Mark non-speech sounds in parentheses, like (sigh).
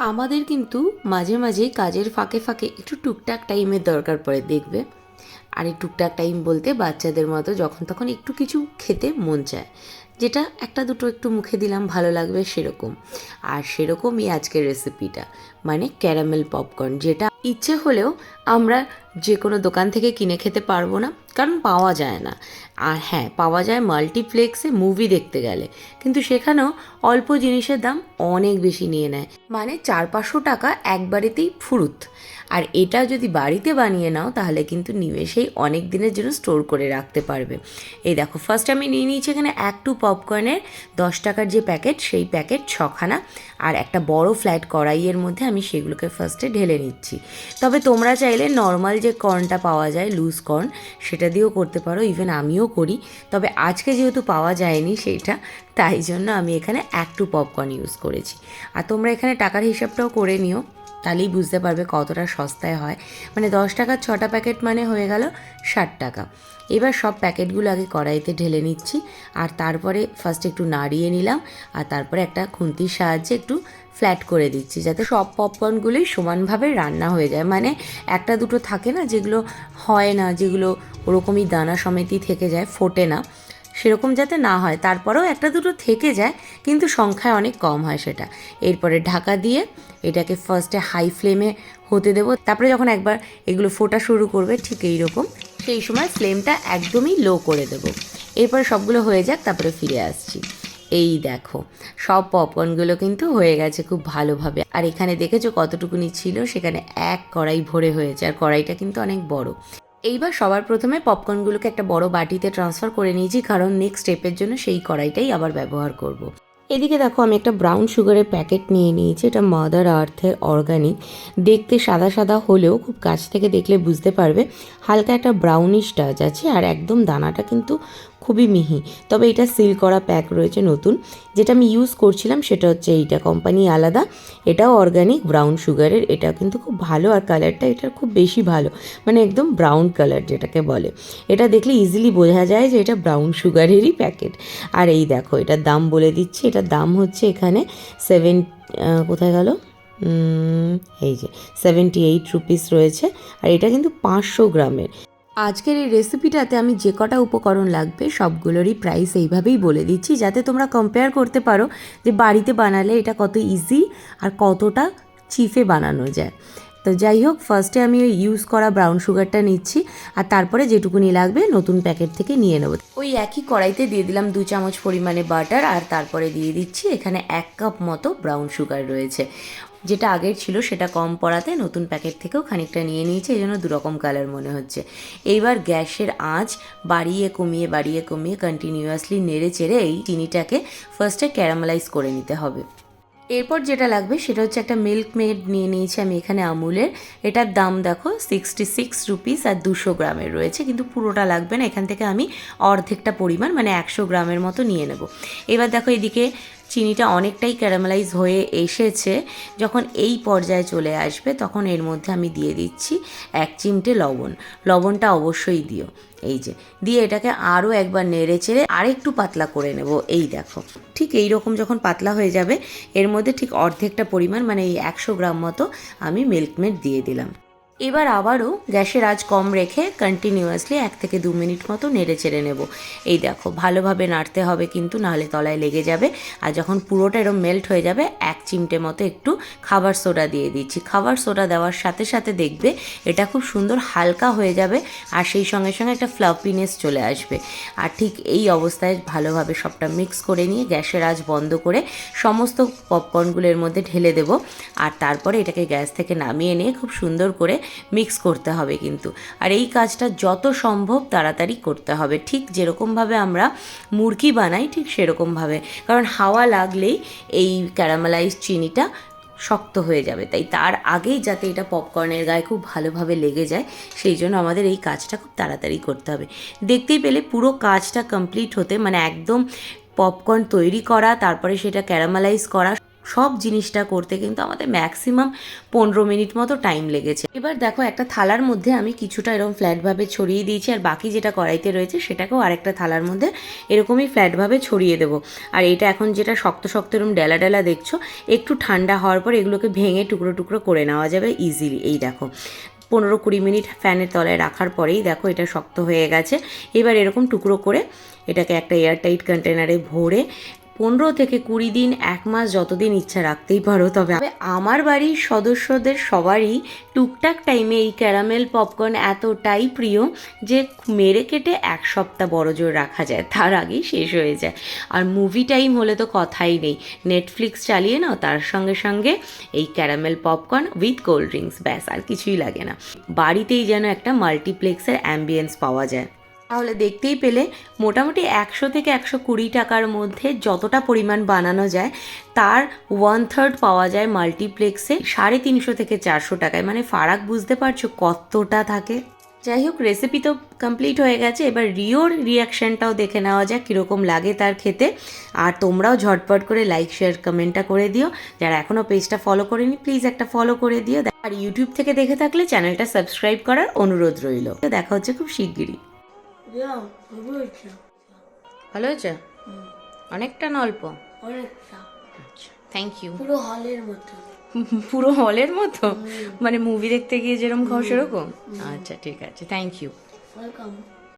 আমাদের কিন্তু মাঝে মাঝে কাজের ফাঁকে ফাঁকে একটু টুকটাক টাইমের দরকার পড়ে দেখবে। আর এই টুকটাক টাইম বলতে বাচ্চাদের মতো যখন তখন একটু কিছু খেতে মন চায়। যেটা একটা দুটো একটু মুখে দিলাম, ভালো লাগবে সেরকম। আর সেরকমই আজকের রেসিপিটা মানে ক্যারামেল পপকর্ন যেটা ইচ্ছে হলেও আমরা যে কোনো দোকান থেকে কিনে খেতে পারব না, কারণ পাওয়া যায় না। আর হ্যাঁ পাওয়া যায় মাল্টিপ্লেক্সে মুভি দেখতে গেলে। কিন্তু সেখানেও অল্প জিনিসের দাম অনেক বেশি নিয়ে নেয়। মানে চার পাঁচশো টাকা একবারেতেই ফুরুত। আর এটা যদি বাড়িতে বানিয়ে নাও, তাহলে কিন্তু নিমেষেই অনেক দিনের জন্য স্টোর করে রাখতে পারবে। এই দেখো ফার্স্ট আমি নিয়ে নিয়েছি এখানে এক টু পপকর্নের দশ টাকার যে প্যাকেট সেই প্যাকেট ছখানা আর একটা বড় ফ্ল্যাট কড়াইয়ের মধ্যে আমি সেগুলোকে ফার্স্টে ঢেলে নিচ্ছি। তবে তোমরা চাইলে নর্মাল যে কর্নটা পাওয়া যায় লুজ কর্ন সেটা দিয়েও করতে পারো ইভেন আমিও করি। তবে আজকে যেহেতু পাওয়া যায়নি সেইটা, তাই জন্য আমি এখানে এক টু পপকর্ন ইউজ করেছি। আর তোমরা এখানে টাকার হিসাবটাও করে নিও। তাহলেই বুঝতে পারবে কতটা সস্তায় হয়। মানে দশ টাকার ছটা প্যাকেট মানে হয়ে গেল ষাট টাকা। এবার সব প্যাকেটগুলো আগে কড়াইতে ঢেলে নিচ্ছি আর তারপরে ফার্স্ট একটু নাড়িয়ে নিলাম আর তারপরে একটা খুন্তির সাহায্যে একটু ফ্ল্যাট করে দিচ্ছি যাতে সব পপকর্নগুলোই সমানভাবে রান্না হয়ে যায়। মানে একটা দুটো থাকে না যেগুলো হয় না, যেগুলো ওরকমই দানা সমেতই থেকে যায়, ফোটে না। সেরকম যাতে না হয়, তারপরেও একটা দুটো থেকে যায়, কিন্তু সংখ্যায় অনেক কম হয় সেটা। এরপরে ঢাকা দিয়ে এটাকে ফার্স্টে হাই ফ্লেমে হতে দেবো। তারপরে যখন একবার এগুলো ফোটা শুরু করবে, ঠিক এই রকম সেই সময় ফ্লেমটা একদমই লো করে দেবো। এরপরে সবগুলো হয়ে যাক, তারপরে ফিরে আসছি। এই দেখো, সব পপকর্নগুলো কিন্তু হয়ে গেছে খুব ভালোভাবে। আর এখানে দেখেছ কতটুকুনি ছিল? সেখানে এক কড়াই ভরে হয়েছে, আর কড়াইটা কিন্তু অনেক বড়। এইবার সবার প্রথমে পপকর্নগুলোকে একটা বড় বাটিতে ট্রান্সফার করে নিয়েছি কারণ নেক্সট স্টেপের জন্য সেই কড়াইটাই আবার ব্যবহার করব। এদিকে দেখো, আমি একটা ব্রাউন সুগারের প্যাকেট নিয়ে নিয়েছি, এটা মাদার আর্থের অর্গানিক দেখতে সাদা সাদা হলেও খুব কাছ থেকে দেখলে বুঝতে পারবে, হালকা একটা ব্রাউনিশ টাচ আছে, আর একদম দানাটা কিন্তু খুবই মিহি। তবে এটা সিল করা প্যাক রয়েছে নতুন। যেটা আমি ইউজ করছিলাম সেটা হচ্ছে এইটা কোম্পানি আলাদা। এটাও অর্গানিক ব্রাউন সুগারের এটা কিন্তু খুব ভালো আর কালারটা এটার খুব বেশি ভালো। মানে একদম ব্রাউন কালার যেটাকে বলে। এটা দেখলে ইজিলি বোঝা যায় যে এটা ব্রাউন সুগারেরই প্যাকেট আর এই দেখো, এটার দাম বলে দিচ্ছি। এটার দাম হচ্ছে এখানে সেভেন কোথায় গেল? এই যে সেভেন্টি এইট রুপিস রয়েছে। আর এটা কিন্তু পাঁচশো গ্রামের। আজকের এই রেসিপিটাতে আমি যে কটা উপকরণ লাগবে সবগুলোরই প্রাইস এইভাবেই বলে দিচ্ছি, যাতে তোমরা কম্পেয়ার করতে পারো যে বাড়িতে বানালে এটা কত ইজি আর কতটা চিফে বানানো যায়। তো যাই হোক ফার্স্টে আমি ওই ইউজ করা ব্রাউন সুগারটা নিচ্ছি আর তারপরে যেটুকুনি লাগবে নতুন প্যাকেট থেকে নিয়ে নেব। ওই একই কড়াইতে দিয়ে দিলাম দু চামচ পরিমাণে বাটার আর তারপরে দিয়ে দিচ্ছি এখানে এক কাপ মতো ব্রাউন সুগার রয়েছে। যেটা আগের ছিল, সেটা কম পড়াতে নতুন প্যাকেট থেকেও খানিকটা নিয়ে নিয়েছি, এই জন্য দুরকম কালার মনে হচ্ছে। এইবার গ্যাসের আঁচ বাড়িয়ে কমিয়ে বাড়িয়ে কমিয়ে কন্টিনিউয়াসলি নেড়ে চেড়ে এই চিনিটাকে ফার্স্টে ক্যারামেলাইজ করে নিতে হবে। এরপর যেটা লাগবে সেটা হচ্ছে একটা মিল্ক মেড নিয়ে নিয়েছি আমি এখানে আমুলের। এটার দাম দেখো সিক্সটি সিক্স রুপিস আর দুশো গ্রামের রয়েছে, কিন্তু পুরোটা লাগবে না। এখান থেকে আমি অর্ধেকটা পরিমাণ মানে একশো গ্রামের মতো নিয়ে নেব। এবার দেখো এদিকে চিনিটা অনেকটাই ক্যারামেলাইজ হয়ে এসেছে। যখন এই পর্যায়ে চলে আসবে, তখন এর মধ্যে আমি দিয়ে দিচ্ছি এক চিমটে লবণ। লবণটা অবশ্যই দিও। এই যে, দিয়ে এটাকে আরও একবার নেড়ে চেড়ে আরেকটু পাতলা করে নেব। এই দেখো, ঠিক এই রকম যখন পাতলা হয়ে যাবে, এর মধ্যে ঠিক অর্ধেকটা পরিমাণ মানে এই একশো গ্রাম মতো আমি মিল্কমেড দিয়ে দিলাম। এবার আবারও গ্যাসের আজ কম রেখে কন্টিনিউয়াসলি এক থেকে দু মিনিট মতো নেড়ে চেড়ে নেব। এই দেখো, ভালোভাবে নাড়তে হবে কিন্তু, নাহলে তলায় লেগে যাবে। আর যখন পুরোটা এরম মেল্ট হয়ে যাবে, এক চিমটে মতো একটু খাবার সোডা দিয়ে দিচ্ছি। খাবার সোডা দেওয়ার সাথে সাথে দেখবে এটা খুব সুন্দর হালকা হয়ে যাবে আর সেই সঙ্গে সঙ্গে একটা ফ্লাফিনেস চলে আসবে। আর ঠিক এই অবস্থায় ভালোভাবে সবটা মিক্স করে নিয়ে গ্যাসের আজ বন্ধ করে সমস্ত পপকর্নগুলোর মধ্যে ঢেলে দেবো। আর তারপরে এটাকে গ্যাস থেকে নামিয়ে নিয়ে খুব সুন্দর করে মিক্স করতে হবে কিন্তু। আর এই কাজটা যত সম্ভব তাড়াতাড়ি করতে হবে। ঠিক যেরকমভাবে আমরা মুরগি বানাই, ঠিক সেরকমভাবে। কারণ হাওয়া লাগলেই এই ক্যারামেলাইজ চিনিটা শক্ত হয়ে যাবে। তাই তার আগেই যাতে এটা পপকর্নের গায়ে খুব ভালোভাবে লেগে যায়, সেই জন্য আমাদের এই কাজটা খুব তাড়াতাড়ি করতে হবে। দেখতেই পেলে পুরো কাজটা কমপ্লিট হতে মানে একদম পপকর্ন তৈরি করা, তারপরে সেটা ক্যারামেলাইজ করা সব জিনিসটা করতে কিন্তু আমাদের ম্যাক্সিমাম পনেরো মিনিট মতো টাইম লেগেছে। এবার দেখো একটা থালার মধ্যে আমি কিছুটা এরকম ফ্ল্যাটভাবে ছড়িয়ে দিয়েছি আর বাকি যেটা কড়াইতে রয়েছে সেটাকেও আরেকটা থালার মধ্যে এরকমই ফ্ল্যাটভাবে ছড়িয়ে দেবো। আর এটা এখন যেটা শক্ত শক্ত এরকম ডেলা ডেলা দেখছ, একটু ঠান্ডা হওয়ার পর এগুলোকে ভেঙে টুকরো টুকরো করে নেওয়া যাবে ইজিলি এই দেখো, পনেরো কুড়ি মিনিট ফ্যানের তলায় রাখার পরেই দেখো এটা শক্ত হয়ে গেছে। এবার এরকম টুকরো করে এটাকে একটা এয়ারটাইট কন্টেনারে ভরে পনেরো থেকে কুড়ি দিন, এক মাস যতদিন ইচ্ছা রাখতেই পারো, তবে আমার বাড়ির সদস্যদের সবারই টুকটাক টাইমে এই ক্যারামেল পপকর্ন এতটাই প্রিয় যে মেরে কেটে এক সপ্তাহ বড় জোর রাখা যায়, তার আগেই শেষ হয়ে যায়। আর মুভি টাইম হলে তো কথাই নেই। নেটফ্লিক্স চালিয়ে নাও, তার সঙ্গে সঙ্গে এই caramel popcorn with cold drinks ব্যাস, আর কিছুই লাগে না। বাড়িতেই যেন একটা মাল্টিপ্লেক্সের অ্যাম্বিয়েন্স পাওয়া যায়। তাহলে দেখতেই পেলে মোটামুটি একশো থেকে একশো কুড়ি টাকার মধ্যে যতটা পরিমাণ বানানো যায়, তার ওয়ান থার্ড পাওয়া যায় মাল্টিপ্লেক্সে সাড়ে তিনশো থেকে চারশো টাকায়। মানে ফারাক বুঝতে পারছ কতটা থাকে। যাই হোক রেসিপি তো কমপ্লিট হয়ে গেছে। এবার রিওর রিয়াকশানটাও দেখে নেওয়া যাক কীরকম লাগে তার খেতে। আর তোমরাও ঝটপট করে লাইক শেয়ার কমেন্টটা করে দিও। যারা এখনও পেজটা ফলো করেনি প্লিজ একটা ফলো করে দিও। আর ইউটিউব থেকে দেখে থাকলে চ্যানেলটা সাবস্ক্রাইব করার অনুরোধ রইল। দেখা হচ্ছে খুব শিগগিরই। ভালো হয়েছে? অনেকটা না অল্প? অনেকটা। আচ্ছা থ্যাংক ইউ পুরো হলের মতো। (laughs) পুরো হলের মতো? মানে মুভি দেখতে গিয়ে যেরকম খাও সেরকম? আচ্ছা ঠিক আছে থ্যাংক ইউ ওয়েলকাম